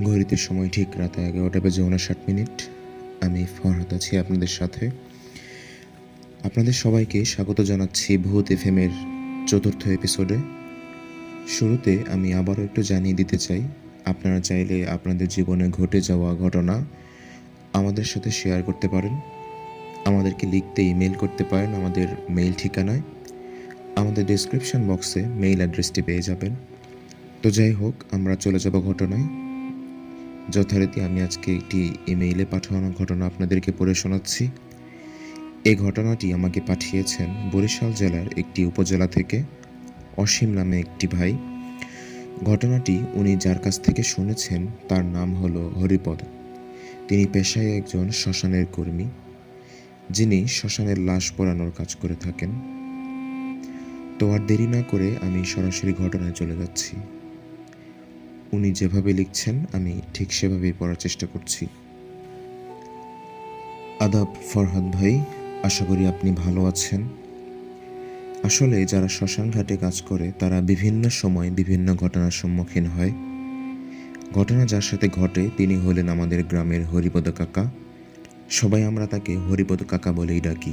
ঘড়িতে সময় ঠিক রাত এগারোটা বেজে উনষাট মিনিট। আমি ফরহাদ আছি আপনাদের সাথে। আপনাদের সবাইকে স্বাগত জানাচ্ছি ভূত এফএমের চতুর্থ এপিসোডে শুরুতে আমি আবারও একটু জানিয়ে দিতে চাই, আপনারা চাইলে আপনাদের জীবনে ঘটে যাওয়া ঘটনা আমাদের সাথে শেয়ার করতে পারেন। আমাদেরকে লিখতে ইমেল করতে পারেন, আমাদের মেইল ঠিকানায়। আমাদের ডেসক্রিপশন বক্সে মেইল অ্যাড্রেসটি পেয়ে যাবেন। তো যাই হোক, আমরা চলে যাব ঘটনায়। যথারীতি আমি আজকে একটি ইমেইলে পাঠানো ঘটনা আপনাদেরকে পড়ে শোনাচ্ছি। এই ঘটনাটি আমাকে পাঠিয়েছেন বরিশাল জেলার একটি উপজেলা থেকে অসীম নামে একটি ভাই। ঘটনাটি উনি যার কাছ থেকে শুনেছেন তার নাম হলো হরিপদ। তিনি পেশায় একজন শ্মশানের কর্মী, যিনি শ্মশানের লাশ পোড়ানোর কাজ করে থাকেন। তো আর দেরি না করে আমি সরাসরি ঘটনায় চলে যাচ্ছি। উনি যেভাবে লিখছেন, আমি ঠিক সেভাবেই পড়ার চেষ্টা করছি। আদাব, ফরহাদ ভাই, আশা করি আপনি ভালো আছেন। আসলে যারা শ্মশান ঘাটে কাজ করে, তারা বিভিন্ন সময় বিভিন্ন ঘটনার সম্মুখীন হয়। ঘটনা যার সাথে ঘটে, তিনি হলেন আমাদের গ্রামের হরিপদ কাকা। সবাই আমরা তাকে হরিপদ কাকা বলেই ডাকি।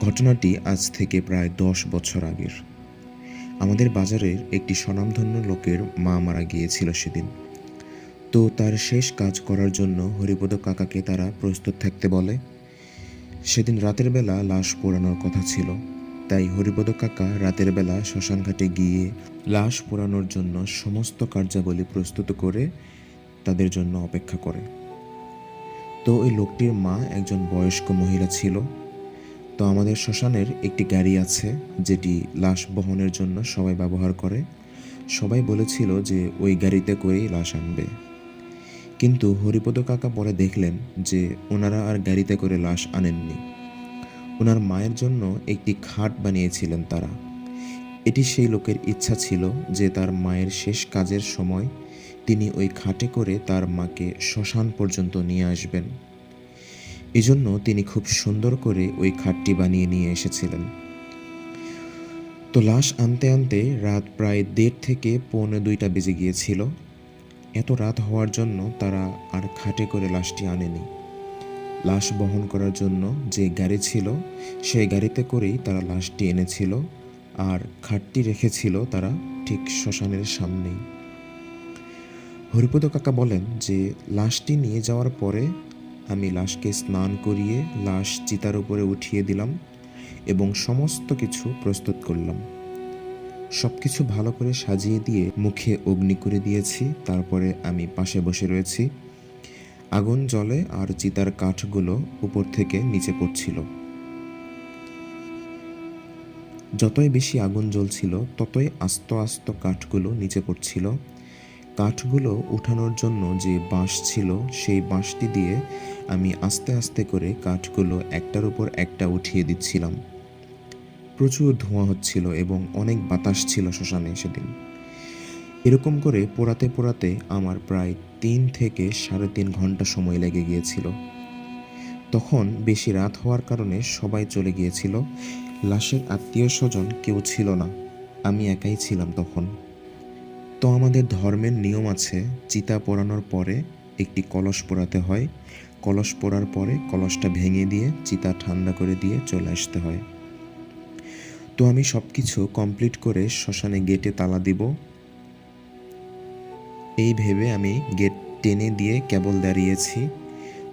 ঘটনাটি আজ থেকে প্রায় দশ বছর আগের। আমাদের বাজারের একটি স্বনামধন্য লোকের মা মারা গিয়েছিল সেদিন। তো তার শেষ কাজ করার জন্য হরিপদ কাকাকে তারা প্রস্তুত থাকতে বলে। সেদিন রাতের বেলা লাশ পোড়ানোর কথা ছিল। তাই হরিপদ কাকা রাতের বেলা শ্মশানঘাটে গিয়ে লাশ পোড়ানোর জন্য সমস্ত কার্যাবলী প্রস্তুত করে তাদের জন্য অপেক্ষা করে। তো ওই লোকটির মা একজন বয়স্ক মহিলা ছিল। তো আমাদের শ্মশানের একটি গাড়ি আছে, যেটি লাশ বহনের জন্য সবাই ব্যবহার করে। সবাই বলেছিল যে ওই গাড়িতে করেই লাশ আনবে। কিন্তু হরিপদ কাকা পরে দেখলেন যে ওনারা আর গাড়িতে করে লাশ আনেননি। ওনার মায়ের জন্য একটি খাট বানিয়েছিলেন তারা। এটি সেই লোকের ইচ্ছা ছিল যে তার মায়ের শেষ কাজের সময় তিনি ওই খাটে করে তার মাকে শ্মশান পর্যন্ত নিয়ে আসবেন। এজন্য তিনি খুব সুন্দর করে ওই খাটটি বানিয়ে নিয়ে এসেছিলেন। তো লাশ আনতে আনতে রাত প্রায় দেড় থেকে পৌনে দুইটা বেজে গিয়েছিল। এত রাত হওয়ার জন্য তারা আর খাটে করে লাশটি আনেনি। লাশ বহন করার জন্য যে গাড়ি ছিল, সেই গাড়িতে করেই তারা লাশটি এনেছিল আর খাটটি রেখেছিল তারা ঠিক শ্মশানের সামনেই। হরিপদ কাকা বলেন যে, লাশটি নিয়ে যাওয়ার পরে আমি লাশকে স্নান করিয়ে লাশ চিতার উপরে উঠিয়ে দিলাম এবং সমস্ত কিছু প্রস্তুত করলাম। সব কিছু ভালো করে সাজিয়ে দিয়ে মুখে অগ্নি করে দিয়েছি, তারপরে আমি পাশে বসে রয়েছি। আগুন জলে আর চিতার কাঠগুলো উপর থেকে নিচে পড়ছিল। যতই বেশি আগুন জ্বলছিল, ততই আস্ত আস্ত কাঠগুলো নিচে পড়ছিল। কাঠগুলো উঠানোর জন্য যে বাঁশ ছিল, সেই বাঁশটি দিয়ে আমি আস্তে আস্তে করে কাঠগুলো একটার উপর একটা উঠিয়ে দিচ্ছিলাম। প্রচুর ধোঁয়া হচ্ছিল এবং অনেক বাতাস ছিল শ্মশানে সেদিন। এরকম করে পোড়াতে পোড়াতে আমার প্রায় তিন থেকে সাড়ে তিন ঘণ্টা সময় লেগে গিয়েছিল। তখন বেশি রাত হওয়ার কারণে সবাই চলে গিয়েছিল। লাশের আত্মীয় স্বজন কেউ ছিল না। আমি একাই ছিলাম তখন। তো আমাদের ধর্মের নিয়ম আছে, চিতা পোড়ানোর পরে একটি কলস পোড়াতে হয়। কলস পোড়ার পরে কলসটা ভেঙে দিয়ে চিতা ঠান্ডা করে দিয়ে চলে আসতে হয়। তো আমি সব কিছু কমপ্লিট করে শ্মশানে গেটে তালা দিব। এই ভেবে আমি গেট টেনে দিয়ে কেবল দাঁড়িয়েছি।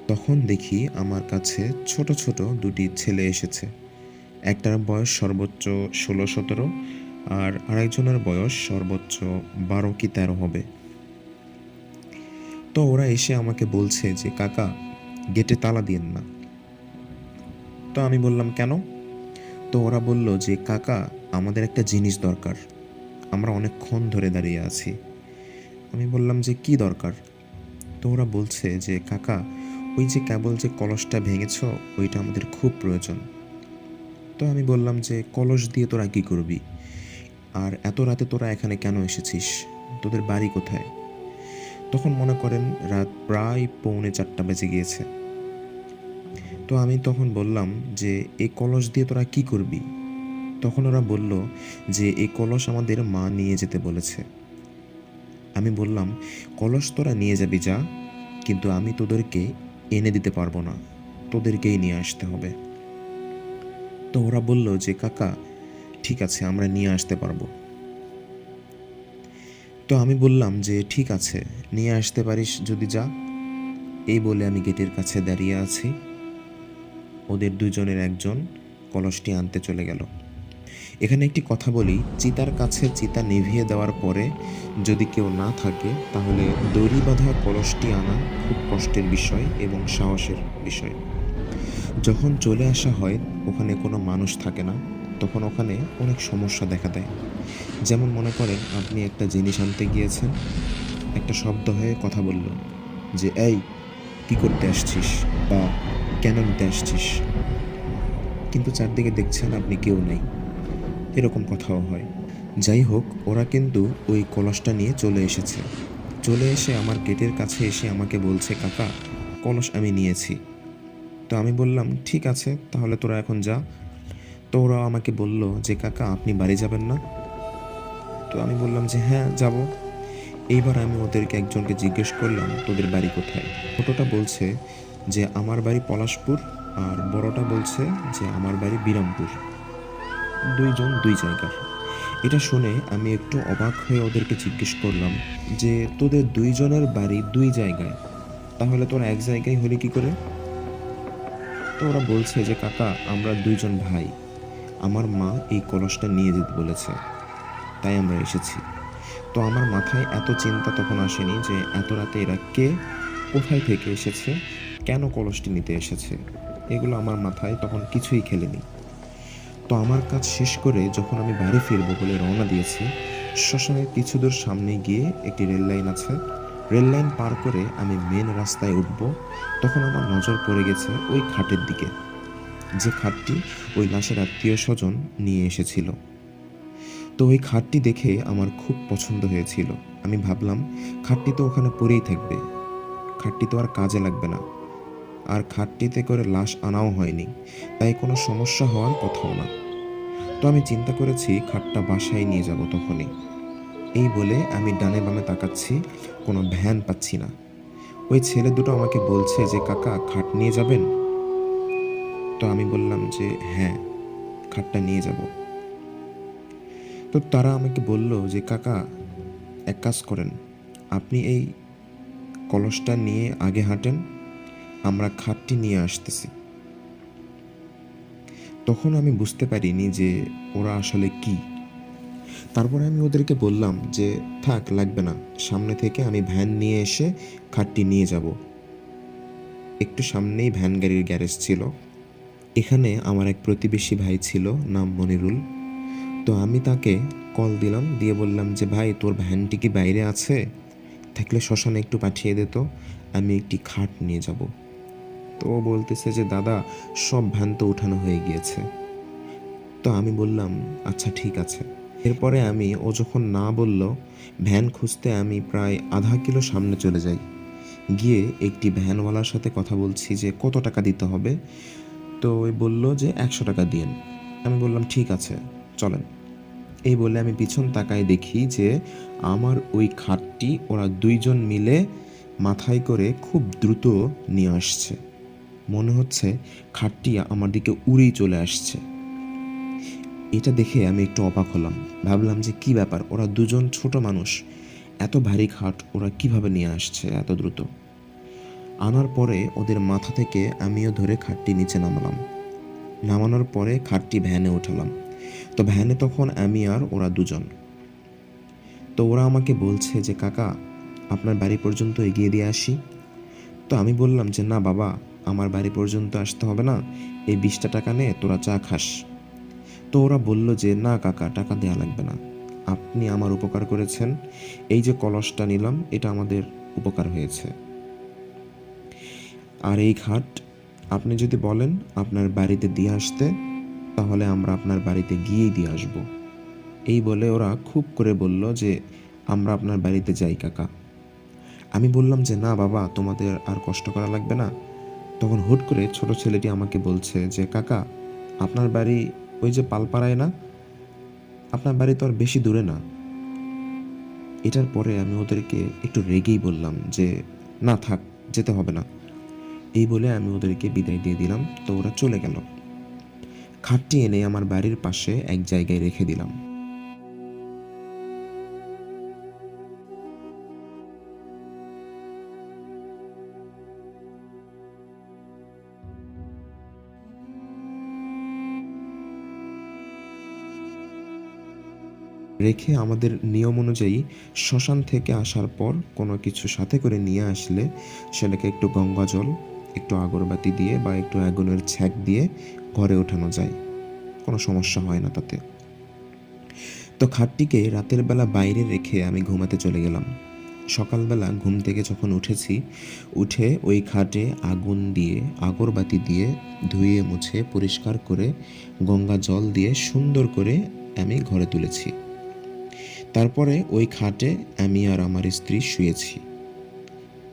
তখন দেখি আমার কাছে ছোট ছোট দুটি ছেলে এসেছে। একটার বয়স সর্বোচ্চ ষোলো সতেরো আর আরেকজনের বয়স সর্বোচ্চ বারো কি তেরো হবে। তো ওরা এসে আমাকে বলছে যে, কাকা গেটে তালা দিয়েন না। তো আমি বললাম, কেন? তো ওরা বলল যে, কাকা, আমাদের একটা জিনিস দরকার। আমরা অনেকক্ষণ ধরে দাঁড়িয়ে আছি। আমি বললাম যে, কি দরকার? তো ওরা বলছে যে, কাকা, ওই যে কেবল যে কলসটা ভেঙেছ, ওইটা আমাদের খুব প্রয়োজন। তো আমি বললাম যে, কলস দিয়ে তোরা কি করবি? আর এত রাতে তোরা এখানে কেন এসেছিস? তোদের বাড়ি কোথায়? তখন মনে করেন রাত প্রায় পৌনে চারটা বেজে গিয়েছে। তো আমি তখন বললাম যে এই কলস দিয়ে তোরা কি করবি? তখন ওরা বলল যে এই কলস আমাদের মা নিয়ে যেতে বলেছে। আমি বললাম, কলস তোরা নিয়ে যাবি যা, কিন্তু আমি তোদেরকে এনে দিতে পারব না। তোদেরকেই নিয়ে আসতে হবে। তো ওরা বলল যে, কাকা, ঠিক আছে, আমরা নিয়ে আসতে পারব। তো আমি বললাম যে, ঠিক আছে, নিয়ে আসতে পারিস যদি যা। এই বলে আমি গেটের কাছে দাঁড়িয়ে আছি। ওদের দুজনের একজন কলসটি আনতে চলে গেল। এখানে একটি কথা বলি, চিতার কাছে চিতা নিভিয়ে দেওয়ার পরে যদি কেউ না থাকে, তাহলে দড়ি বাঁধা কলসটি আনা খুব কষ্টের বিষয় এবং সাহসের বিষয়। যখন চলে আসা হয়, ওখানে কোনো মানুষ থাকে না, তখন ওখানে অনেক সমস্যা দেখা দেয়। যেমন মনে করেন, আপনি একটা জিনিস আনতে গিয়েছেন, একটা শব্দ হয়ে কথা বলল যে, এই, কি করতে আসছিস? বা কেন নিতে আসছিস? কিন্তু চারদিকে দেখছেন আপনি কেউ নেই। এরকম কথাও হয়। যাই হোক, ওরা কিন্তু ওই কলসটা নিয়ে চলে এসেছে। চলে এসে আমার গেটের কাছে এসে আমাকে বলছে, কাকা, কলস আমি নিয়েছি। তো আমি বললাম, ঠিক আছে, তাহলে তোরা এখন যা। তো ওরা আমাকে বলল যে, কাকা, আপনি বাড়ি যাবেন না? তো আমি বললাম যে হ্যাঁ যাব। এইবার আমি ওদেরকে একজনকে জিজ্ঞেস করলাম, তোদের বাড়ি কোথায়? ছোটোটা বলছে যে আমার বাড়ি পলাশপুর আর বড়টা বলছে যে আমার বাড়ি বিরামপুর। দুইজন দুই জায়গার। এটা শুনে আমি একটু অবাক হয়ে ওদেরকে জিজ্ঞেস করলাম যে, তোদের দুইজনের বাড়ি দুই জায়গায়? তাহলে তোরা এক জায়গায় হলে কি করে? তো ওরা বলছে যে, কাকা, আমরা দুইজন ভাই। আমার মা এই কলসটা নিয়ে যেতে বলেছে। তাই আমরা এসেছি। তো আমার মাথায় এত চিন্তা তখন আসেনি যে, এত রাতে এরা কে কোথায় থেকে এসেছে কেন কলসটি নিতে এসেছে? এগুলো আমার মাথায় তখন কিছুই খেলেনি। তো আমার কাজ শেষ করে যখন আমি বাড়ি ফিরবো বলে রওনা দিয়েছি, শ্মশানের কিছু দূর সামনে গিয়ে একটি রেল লাইন আছে। রেল লাইন পার করে আমি মেন রাস্তায় উঠব। তখন আমার নজর পড়ে গেছে ওই খাটের দিকে। যে খাটটি ওই লাশের আত্মীয় স্বজন নিয়ে এসেছিল। তো ওই খাটটি দেখে আমার খুব পছন্দ হয়েছিল। আমি ভাবলাম, খাটটি তো ওখানে পড়েই থাকবে। খাটটি তো আর কাজে লাগবে না। আর খাটটিতে করে লাশ আনাও হয়নি, তাই কোনো সমস্যা হওয়ার কথাও না। তো আমি চিন্তা করেছি খাটটা বাসায় নিয়ে যাব তখনই। এই বলে আমি ডানে বামে তাকাচ্ছি, কোনো ভ্যান পাচ্ছি না। ওই ছেলে দুটো আমাকে বলছে যে, কাকা, খাট নিয়ে যাবেন? তো আমি বললাম যে হ্যাঁ খাটটা নিয়ে যাব। তো তারা আমাকে বলল যে, কাকা, এক কাজ করেন। আপনি এই কলসটা নিয়ে আগে হাঁটেন আমরা খাটটি নিয়ে আসতেছি। তখন আমি বুঝতে পারিনি যে ওরা আসলে কি। তারপরে আমি ওদেরকে বললাম যে, থাক, লাগবে না। সামনে থেকে আমি ভ্যান নিয়ে এসে খাটটি নিয়ে যাব। একটু সামনেই ভ্যান গাড়ির গ্যারেজ ছিল। এখানে আমার এক প্রতিবেশী ভাই ছিল, নাম মনিরুল। তো আমি তাকে কল দিলাম, দিয়ে বললাম যে, ভাই, তোর ভ্যানটি কি বাইরে আছে? থাকলে শ্মশানে একটু পাঠিয়ে দে তো, আমি একটি খাট নিয়ে যাব। তো ও বলতেছে যে, দাদা, সব ভ্যান তো উঠানো হয়ে গিয়েছে। তো আমি বললাম আচ্ছা ঠিক আছে। এরপরে আমি, ও যখন না বলল, ভ্যান খুঁজতে আমি প্রায় আধা কিলো সামনে চলে যাই। গিয়ে একটি ভ্যানওয়ালার সাথে কথা বলছি যে, কত টাকা দিতে হবে? তো ওই বলল যে, একশো টাকা দিন আমি বললাম, ঠিক আছে, চলেন। এই বলে আমি পিছন তাকায় দেখি যে, আমার ওই খাটটি ওরা দুইজন মিলে মাথায় করে খুব দ্রুত নিয়ে আসছে। মনে হচ্ছে খাটটি আমার দিকে উড়েই চলে আসছে। এটা দেখে আমি একটু অবাক হলাম। ভাবলাম যে কি ব্যাপার? ওরা দুজন ছোট মানুষ। এত ভারী খাট ওরা কীভাবে নিয়ে আসছে এত দ্রুত? আনার পরে ওদের মাথা থেকে আমিও ধরে খাটটি নিচে নামালাম। নামানোর পরে খাটটি ভ্যানে উঠালাম। তো ভ্যানে তখন আমি আর ওরা দুজন। তো ওরা আমাকে বলছে যে, কাকা, আপনার বাড়ি পর্যন্ত এগিয়ে দিয়ে আসি। তো আমি বললাম যে, না বাবা আমার বাড়ি পর্যন্ত আসতে হবে না। এই বিশটা টাকা নে তোরা চা খাস। তো ওরা বলল যে, না কাকা, টাকা দেওয়া লাগবে না। আপনি আমার উপকার করেছেন। এই যে কলসটা নিলাম, এটা আমাদের উপকার হয়েছে। আর এই ঘাট আপনি যদি বলেন আপনার বাড়িতে দিয়ে আসতে, তাহলে আমরা আপনার বাড়িতে গিয়েই দিয়ে আসব। এই বলে ওরা খুব করে বলল যে, আমরা আপনার বাড়িতে যাই কাকা। আমি বললাম যে, না বাবা, তোমাদের আর কষ্ট করা লাগবে না। তখন হুট করে ছোট ছেলেটি আমাকে বলছে যে, কাকা, আপনার বাড়ি ওই যে পালপাড়ায় না? আপনার বাড়ি তো আর বেশি দূরে না। এটার পরে আমি ওদেরকে একটু রেগেই বললাম যে, না থাক, যেতে হবে না। এই বলে আমি ওদেরকে বিদায় দিয়ে দিলাম, তো ওরা চলে গেল। খাটটি এনে আমার বাড়ির পাশে এক জায়গায় রেখে দিলাম। রেখে আমাদের নিয়ম অনুযায়ী শ্মশান থেকে আসার পর কোনো কিছু সাথে করে নিয়ে আসলে সেটাকে একটু গঙ্গা জল, একটু আগরবাতি দিয়ে বা একটু আগুনের ছ্যাক দিয়ে ঘরে ওঠানো যায়। কোনো সমস্যা হয় না তাতে। তো খাটটিকে রাতের বেলা বাইরে রেখে আমি ঘুমাতে চলে গেলাম। সকালবেলা ঘুম থেকে যখন উঠেছি, উঠে ওই খাটে আগুন দিয়ে, আগরবাতি দিয়ে ধুয়ে মুছে পরিষ্কার করে গঙ্গা জল দিয়ে সুন্দর করে আমি ঘরে তুলেছি। তারপরে ওই খাটে আমি আর আমার স্ত্রী শুয়েছি।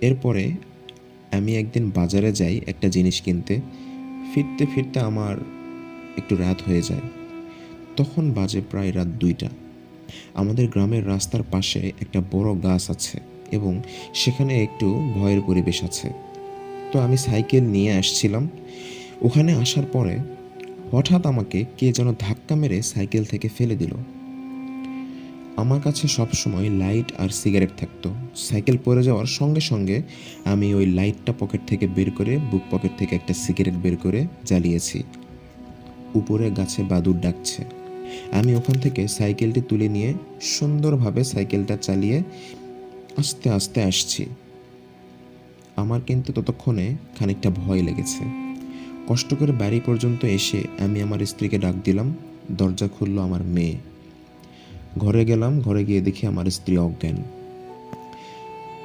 এরপরে আমি একদিন বাজারে যাই একটা জিনিস কিনতে। ফিরতে ফিরতে আমার একটু রাত হয়ে যায়। তখন বাজে প্রায় রাত দুইটা। আমাদের গ্রামের রাস্তার পাশে একটা বড় গাছ আছে এবং সেখানে একটু ভয়ের পরিবেশ আছে। তো আমি সাইকেল নিয়ে আসছিলাম। ওখানে আসার পরে হঠাৎ আমাকে কে যেন ধাক্কা মেরে সাইকেল থেকে ফেলে দিল। আমার কাছে সবসময় লাইট আর সিগারেট থাকতো। সাইকেল পড়ে যাওয়ার সঙ্গে সঙ্গে আমি ওই লাইটটা পকেট থেকে বের করে, বুক পকেট থেকে একটা সিগারেট বের করে জ্বালিয়েছি। উপরে গাছে বাদুর ডাকছে। আমি ওখান থেকে সাইকেলটি তুলে নিয়ে সুন্দরভাবে সাইকেলটা চালিয়ে আস্তে আস্তে আসছি। আমার কিন্তু ততক্ষণে খানিকটা ভয় লেগেছে। কষ্ট করে বাড়ি পর্যন্ত এসে আমি আমার স্ত্রীকে ডাক দিলাম। দরজা খুললো আমার মেয়ে। ঘরে গেলাম, ঘরে গিয়ে দেখি আমার স্ত্রী অজ্ঞান।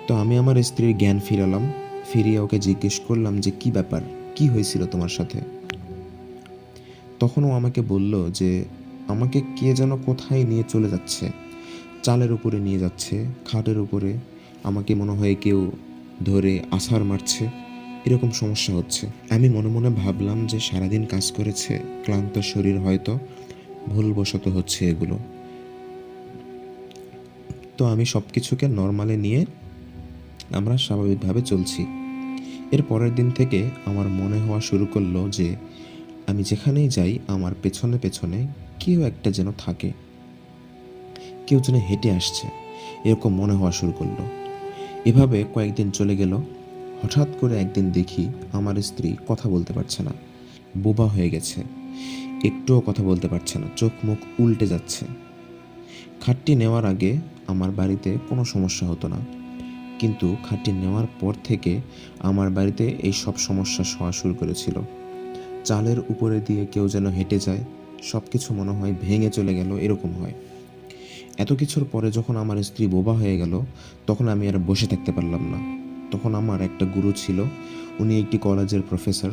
তো আমি আমার স্ত্রীর জ্ঞান ফিরালাম, ফিরিয়ে ওকে জিজ্ঞেস করলাম যে, কি ব্যাপার? কি হয়েছিল তোমার সাথে? তখন ও আমাকে বলল যে, আমাকে কে যেন কোথায় নিয়ে চলে যাচ্ছে, চালের উপরে নিয়ে যাচ্ছে, খাটের উপরে, আমাকে মনে হয় কেউ ধরে আছাড় মারছে, এরকম সমস্যা হচ্ছে। আমি মনে মনে ভাবলাম যে, সারাদিন কাজ করেছে, ক্লান্ত শরীর হয়তো, ভুলবশত হচ্ছে এগুলো। তো আমি সব কিছুকে নর্মালে নিয়ে আমরা স্বাভাবিকভাবে চলছি। এর পরের দিন থেকে আমার মনে হওয়া শুরু করল যে আমি যেখানেই যাই, আমার পেছনে পেছনে কেউ একটা যেন থাকে। কেউ যেন হেঁটে আসছে। এরকম মনে হওয়া শুরু করল। এভাবে কয়েকদিন চলে গেল। হঠাৎ করে একদিন দেখি আমার স্ত্রী কথা বলতে পারছে না। বোবা হয়ে গেছে। একটুও কথা বলতে পারছে না। চোখ মুখ উল্টে যাচ্ছে। খাটটি নেওয়ার আগে আমার বাড়িতে কোনো সমস্যা হতো না। কিন্তু খাটটি নেওয়ার পর থেকে আমার বাড়িতে এই সব সমস্যা হওয়া শুরু করেছিল। চালের উপরে দিয়ে কেউ যেন হেঁটে যায় সব কিছু মনে হয় ভেঙে চলে গেল, এরকম হয়। এত কিছুর পরে যখন আমার স্ত্রী বোবা হয়ে গেল, তখন আমি আর বসে থাকতে পারলাম না। তখন আমার একটা গুরু ছিল, উনি একটি কলেজের প্রফেসর।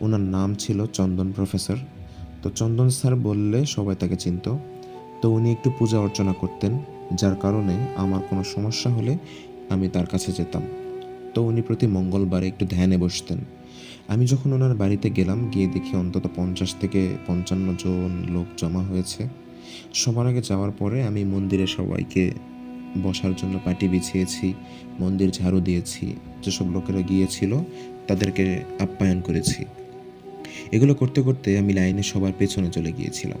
ওনার নাম ছিল চন্দন প্রফেসর। তো চন্দন স্যার বললে সবাই তাকে চিনত। তো উনি একটু পূজা অর্চনা করতেন। যার কারণে আমার কোনো সমস্যা হলে আমি তার কাছে যেতাম। তো উনি প্রতি মঙ্গলবারে একটু ধ্যানে বসতেন। আমি যখন ওনার বাড়িতে গেলাম, গিয়ে দেখি অন্তত পঞ্চাশ থেকে পঞ্চান্ন জন লোক জমা হয়েছে। সবার আগে যাওয়ার পরে আমি মন্দিরে সবাইকে বসার জন্য পাটি বিছিয়েছি, মন্দির ঝাড়ু দিয়েছি, যেসব লোকেরা গিয়েছিল তাদেরকে আপ্যায়ন করেছি। এগুলো করতে করতে আমি লাইনে সবার পেছনে চলে গিয়েছিলাম।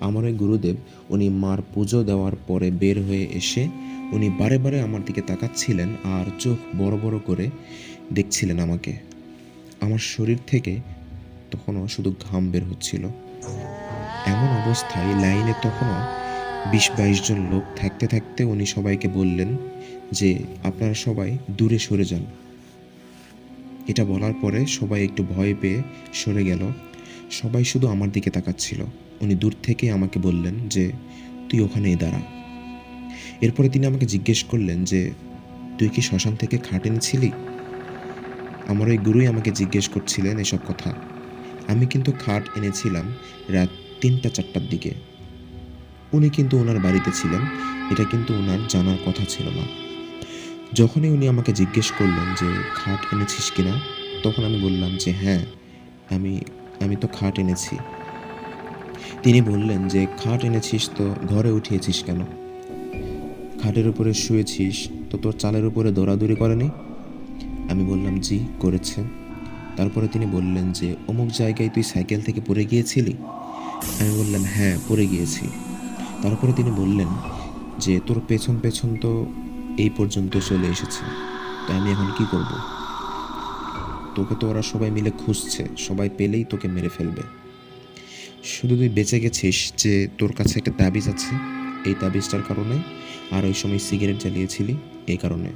আমার ওই গুরুদেব, উনি মার পুজো দেওয়ার পরে বের হয়ে এসে উনি বারে বারে আমার দিকে তাকাচ্ছিলেন আর চোখ বড় বড় করে দেখছিলেন আমাকে। আমার শরীর থেকে তখনও শুধু ঘাম বের হচ্ছিল। এমন অবস্থায় লাইনে তখনও বিশ বাইশ জন লোক থাকতে থাকতে উনি সবাইকে বললেন যে, আপনারা সবাই দূরে সরে যান। এটা বলার পরে সবাই একটু ভয় পেয়ে সরে গেল। সবাই শুধু আমার দিকে তাকাচ্ছিল। উনি দূর থেকে আমাকে বললেন যে, তুই ওখানেই দাঁড়া। এরপরে তিনি আমাকে জিজ্ঞেস করলেন যে, তুই কি শ্মশান থেকে খাট এনেছিলি? আমার ওই গুরুই আমাকে জিজ্ঞেস করছিলেন এসব কথা। আমি কিন্তু খাট এনেছিলাম রাত তিনটা, চারটার দিকে। উনি কিন্তু ওনার বাড়িতে ছিলেন, এটা কিন্তু ওনার জানার কথা ছিল না। যখনই উনি আমাকে জিজ্ঞেস করলেন যে, খাট এনেছিস কিনা? তখন আমি বললাম যে হ্যাঁ আমি আমি তো খাট এনেছি। তিনি বললেন যে, খাট এনেছিস তো, ঘরে উঠিয়েছিস কেন? খাটের উপরে শুয়েছিস, তো তোর চালের উপরে দৌড়াদৌড়ি করেনি? আমি বললাম, জি, করেছে। তারপরে তিনি বললেন যে, অমুক জায়গায় তুই সাইকেল থেকে পড়ে গিয়েছিলি? আমি বললাম হ্যাঁ পড়ে গিয়েছি। তারপরে তিনি বললেন যে, তোর পেছন পেছন তো এই পর্যন্ত চলে এসেছে, তো আমি এখন কি করব? তোকে তো ওরা সবাই মিলে খুঁজছে, সবাই পেলেই তোকে মেরে ফেলবে। শুধু তুই বেঁচে গেছিস যে তোর কাছে একটা তাবিজ আছে, এই তাবিজটার কারণে, আর ওই সময় সিগারেট জ্বালিয়েছিলি এই কারণে।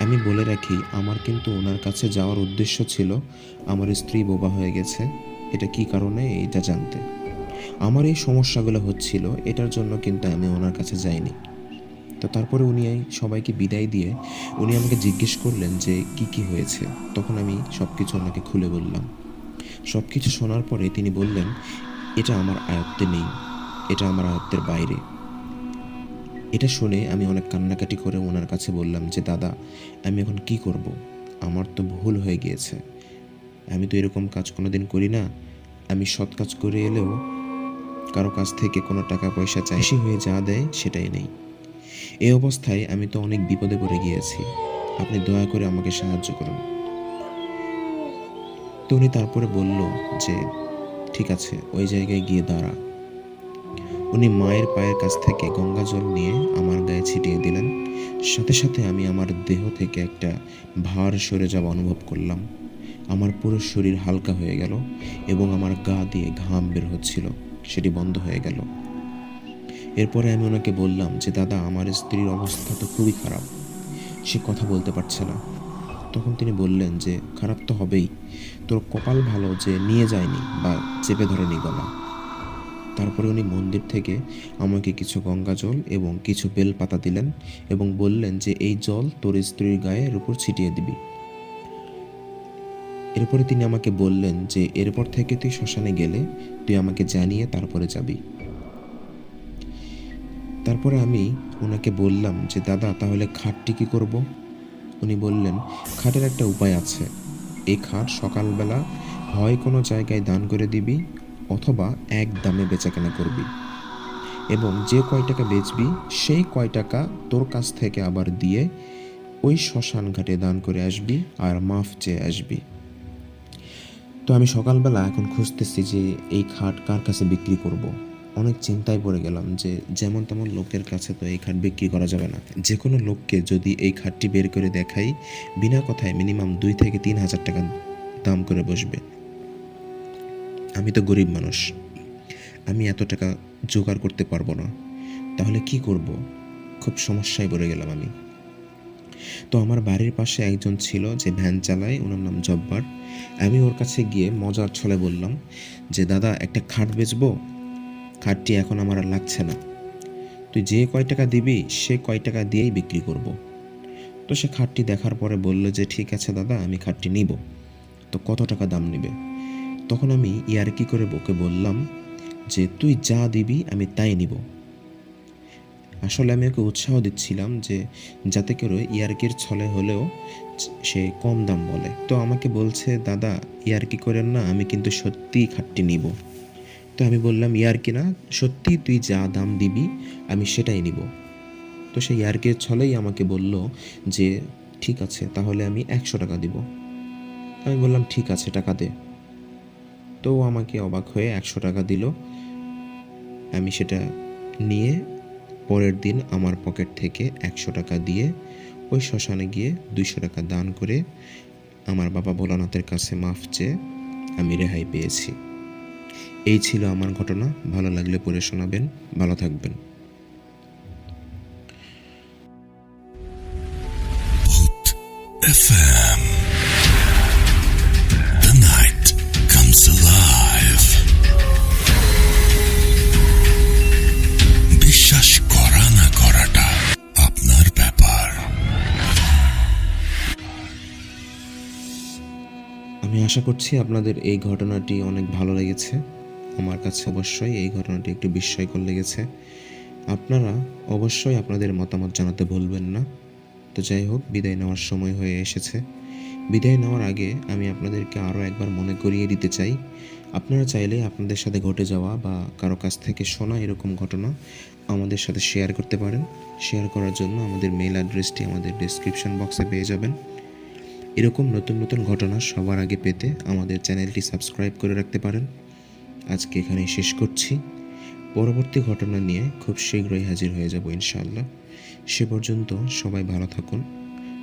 আমি বলে রাখি, আমার কিন্তু ওনার কাছে যাওয়ার উদ্দেশ্য ছিল আমার স্ত্রী বোবা হয়ে গেছে। এটা কি কারণে? এইটা জানতে। আমার এই সমস্যাগুলো হচ্ছিল, এটার জন্য কিন্তু আমি ওনার কাছে যাইনি। তো তারপরে উনি সবাইকে বিদায় দিয়ে উনি আমাকে জিজ্ঞেস করলেন যে কি কি হয়েছে। তখন আমি সব কিছু ওনাকে খুলে বললাম। সব কিছু শোনার পরে তিনি বললেন, এটা আমার আয়ত্তে নেই। এটা আমার আয়ত্তের বাইরে। এটা শুনে আমি অনেক কান্নাকাটি করে ওনার কাছে বললাম যে, দাদা, আমি এখন কি করব? আমার তো ভুল হয়ে গিয়েছে। আমি তো এরকম কাজ কোনো দিন করি না। আমি সৎ কাজ করে এলেও কারও কাছ থেকে কোনো টাকা, পয়সা চাইছি হয়ে যা দেয় সেটাই নেই। এই অবস্থায় আমি তো অনেক বিপদে পড়ে গিয়েছি। আপনি দয়া করে আমাকে সাহায্য করুন। তো উনি তারপরে বলল যে, ঠিক আছে, ওই জায়গায় গিয়ে দাঁড়া। উনি মায়ের পায়ের কাছ থেকে গঙ্গা জল নিয়ে আমার গায়ে ছিটিয়ে দিলেন। সাথে সাথে আমি আমার দেহ থেকে একটা ভার সরে যাওয়া অনুভব করলাম। আমার পুরো শরীর হালকা হয়ে গেল এবং আমার গা দিয়ে ঘাম বের হচ্ছিল। সেটি বন্ধ হয়ে গেল। এরপরে আমি ওনাকে বললাম যে, দাদা, আমার স্ত্রীর অবস্থা তো খুবই খারাপ। সে কথা বলতে পারছে না। তখন তিনি বললেন যে, খারাপ তো হবেই। তোর কপাল ভালো যে নিয়ে যায়নি বা চেপে ধরেনি গলা। তারপরে উনি মন্দির থেকে আমাকে কিছু গঙ্গা জল এবং কিছু বেলপাতা দিলেন এবং বললেন যে, এই জল তোর স্ত্রীর গায়ের উপর ছিটিয়ে দিবি। এরপরে তিনি আমাকে বললেন যে, এরপর থেকে তুই শ্মশানে গেলে তুই আমাকে জানিয়ে তারপরে যাবি। তারপরে আমি ওনাকে বললাম যে, দাদা, তাহলে খাটটি কি করব? উনি বললেন, খাটের একটা উপায় আছে এই খাট সকালবেলা হয় কোনো জায়গায় দান করে দিবি অথবা এক দামে বেচাকেনা করবি এবং যে কয় টাকা বেচবি সেই কয় টাকা তোর কাছ থেকে আবার দিয়ে ওই শ্মশান ঘাটে দান করে আসবি আর মাফ চেয়ে আসবি তো আমি সকালবেলা এখন খুঁজতেছি যে এই খাট কার কাছে বিক্রি করব। অনেক চিন্তায় পড়ে গেলাম যে যেমন তেমন লোকের কাছে তো এই খাট বিক্রি করা যাবে না। যে কোনো লোককে যদি এই খাটটি বের করে দেখাই, বিনা কথায় মিনিমাম দুই থেকে তিন হাজার টাকা দাম করে বসবে। আমি তো গরিব মানুষ। আমি এত টাকা জোগাড় করতে পারব না। তাহলে কি করব? খুব সমস্যায় পড়ে গেলাম আমি। তো আমার বাড়ির পাশে একজন ছিল যে ভ্যান চালায়, ওনার নাম জব্বার। আমি ওর কাছে গিয়ে মজার ছলে বললাম যে, দাদা, একটা খাট বেচবো? খাটটি এখন আমার আর লাগছে না। তুই যে কয় টাকা দিবি, সে কয় টাকা দিয়েই বিক্রি করব। তো সে খাটটি দেখার পরে বলল যে, ঠিক আছে দাদা, আমি খাটটি নিব। তো কত টাকা দাম নেবে? তখন আমি ইয়ারকি করে ওকে বললাম যে, তুই যা দিবি, আমি তাই নিব। আসলে আমি ওকে উৎসাহ দিচ্ছিলাম যে, যাতে করে ইয়ারকির ছলে হলেও সে কম দাম বলে। তো আমাকে বলছে, দাদা, ইয়ারকি করেন না, আমি কিন্তু সত্যিই খাটটি নিব। আমি বললাম ইয়ারকি না? সত্যি তুই যা দাম দিবি, আমি সেটাই নিব। তো সেই ইয়ারকির ছলেই আমাকে বলল যে, ঠিক আছে, তাহলে আমি একশো টাকা দিব। আমি বললাম, ঠিক আছে, টাকা দে। তো আমাকে অবাক হয়ে একশো টাকা দিল। আমি সেটা নিয়ে পরের দিন আমার পকেট থেকে একশো টাকা দিয়ে ওই শ্মশানে গিয়ে দুইশো টাকা দান করে আমার বাবা ভোলানাথের কাছে মাফ চেয়ে আমি রেহাই পেয়েছি। এই ছিল আমার ঘটনা। ভালো লাগলে পড়ে শোনাবেন। ভালো থাকবেন। FM. আশা করছি আপনাদের এই ঘটনাটি অনেক ভালো লেগেছে। আমার কাছে অবশ্যই এই ঘটনাটি একটু বিস্ময়কর লেগেছে। আপনারা অবশ্যই আপনাদের মতামত জানাতে ভুলবেন না। তো যাই হোক, বিদায় নেওয়ার সময় হয়ে এসেছে। বিদায় নেওয়ার আগে আমি আপনাদেরকে আরও একবার মনে করিয়ে দিতে চাই। আপনারা চাইলে আপনাদের সাথে ঘটে যাওয়া বা কারও কাছ থেকে শোনা এরকম ঘটনা আমাদের সাথে শেয়ার করতে পারেন। শেয়ার করার জন্য আমাদের মেল অ্যাড্রেসটি আমাদের ডিসক্রিপশন বক্সে পেয়ে যাবেন। এরকম নতুন নতুন ঘটনা সবার আগে পেতে আমাদের চ্যানেলটি সাবস্ক্রাইব করে রাখতে পারেন। আজকে এখানেই শেষ করছি। পরবর্তী ঘটনা নিয়ে খুব শীঘ্রই হাজির হয়ে যাব ইনশাআল্লাহ। সে পর্যন্ত সবাই ভালো থাকুন,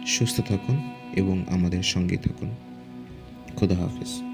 সুস্থ থাকুন এবং আমাদের সঙ্গে থাকুন। খোদা হাফেজ।